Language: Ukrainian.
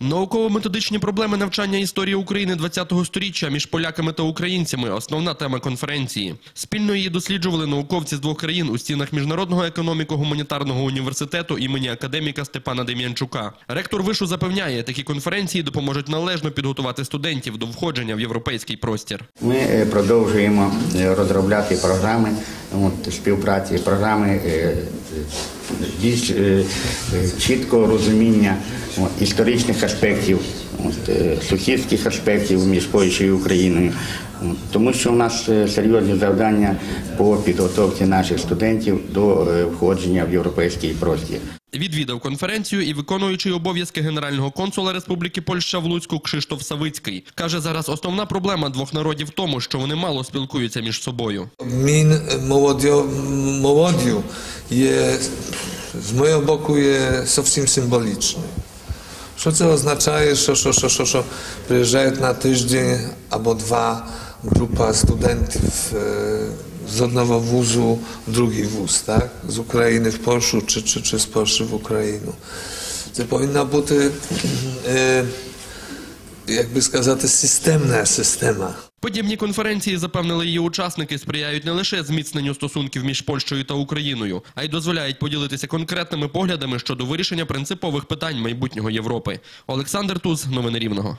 Науково-методичні проблеми навчання історії України ХХ століття між поляками та українцями основна тема конференції. Спільно її досліджували науковці з двох країн у стінах міжнародного економіко-гуманітарного університету імені академіка Степана Дем'янчука. Ректор вишу запевняє, такі конференції допоможуть належно підготувати студентів до входження в європейський простір. Ми е, продовжуємо е, розробляти програми співпраці, програми е, більш е, чіткого розуміння історичних аспектів, от, е, сусідських аспектів між Польщею і Україною. Тому що у нас е, серйозні завдання по підготовці наших студентів до входження в європейський простір. Відвідав конференцію і виконуючий обов'язки генерального консула Республіки Польща в Луцьку Кшиштоф Савицький. Каже, зараз основна проблема двох народів в тому, що вони мало спілкуються між собою. Мін молоддю є з мого боку є зовсім символічний. Що це означає, що, що, що, що, що приїжджають на тиждень або два група студентів е, з одного вузу в другий вуз, так? з України в Польщу чи, чи, чи з Польщі в Україну. Це повинна бути, е, як Подібні конференції, запевнили її учасники, сприяють не лише зміцненню стосунків між Польщею та Україною, а й дозволяють поділитися конкретними поглядами щодо вирішення принципових питань майбутнього Європи. Олександр Туз, новини Рівного.